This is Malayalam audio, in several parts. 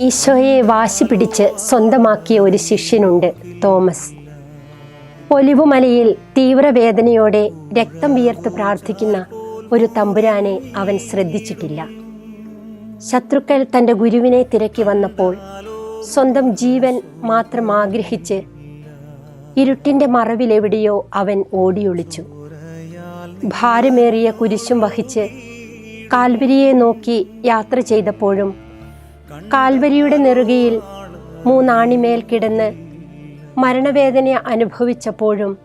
ഈശോയെ വാശി പിടിച്ച് സ്വന്തമാക്കിയ ഒരു ശിഷ്യനുണ്ട് തോമസ്. ഒലിവുമലയിൽ തീവ്രവേദനയോടെ രക്തം വിയർത്ത് പ്രാർത്ഥിക്കുന്ന ഒരു തമ്പുരാനെ അവൻ ശ്രദ്ധിച്ചിട്ടില്ല. ശത്രുക്കൾ തന്റെ ഗുരുവിനെ തിരക്കി വന്നപ്പോൾ സ്വന്തം ജീവൻ മാത്രം ആഗ്രഹിച്ച് ഇരുട്ടിന്റെ മറവിലെവിടെയോ അവൻ ഓടിയൊളിച്ചു. ഭാരമേറിയ കുരിശും വഹിച്ച് കാൽവരിയെ നോക്കി യാത്ര ചെയ്തപ്പോഴും കാൽവരിയുടെ നെറുകയിൽ മൂന്നാണിമേൽ കിടന്ന് മരണവേദന അനുഭവിച്ചപ്പോഴും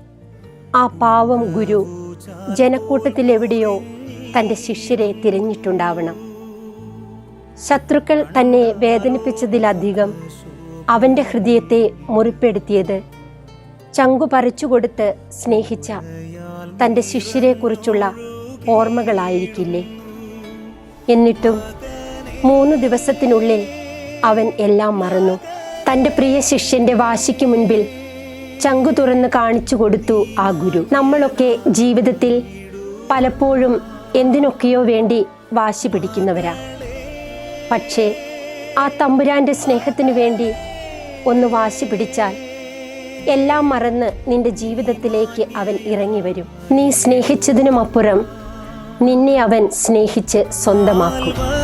ആ പാവം ഗുരു ജനക്കൂട്ടത്തിലെവിടെയോ തന്റെ ശിഷ്യരെ തിരഞ്ഞിട്ടുണ്ടാവണം. ശത്രുക്കൾ തന്നെ വേദനിപ്പിച്ചതിലധികം അവന്റെ ഹൃദയത്തെ മുറിപ്പെടുത്തിയത് ചങ്കു പറിച്ചുകൊടുത്ത് സ്നേഹിച്ച തന്റെ ശിഷ്യരെക്കുറിച്ചുള്ള ഓർമ്മകളായിരിക്കില്ലേ? എന്നിട്ടും മൂന്ന് ദിവസത്തിനുള്ളിൽ അവൻ എല്ലാം മറന്നു. തന്റെ പ്രിയ ശിഷ്യന്റെ വാശിക്ക് മുൻപിൽ ചങ്കു തുറന്ന് കാണിച്ചു കൊടുത്തു ആ ഗുരു. നമ്മളൊക്കെ ജീവിതത്തിൽ പലപ്പോഴും എന്തിനൊക്കെയോ വേണ്ടി വാശി പിടിക്കുന്നവരാ. പക്ഷേ ആ തമ്പുരാന്റെ സ്നേഹത്തിനു വേണ്ടി ഒന്ന് വാശി പിടിച്ചാൽ എല്ലാം മറന്ന് നിന്റെ ജീവിതത്തിലേക്ക് അവൻ ഇറങ്ങി വരും. നീ സ്നേഹിച്ചതിനുമപ്പുറം നിന്നെ അവൻ സ്നേഹിച്ച് സ്വന്തമാക്കും.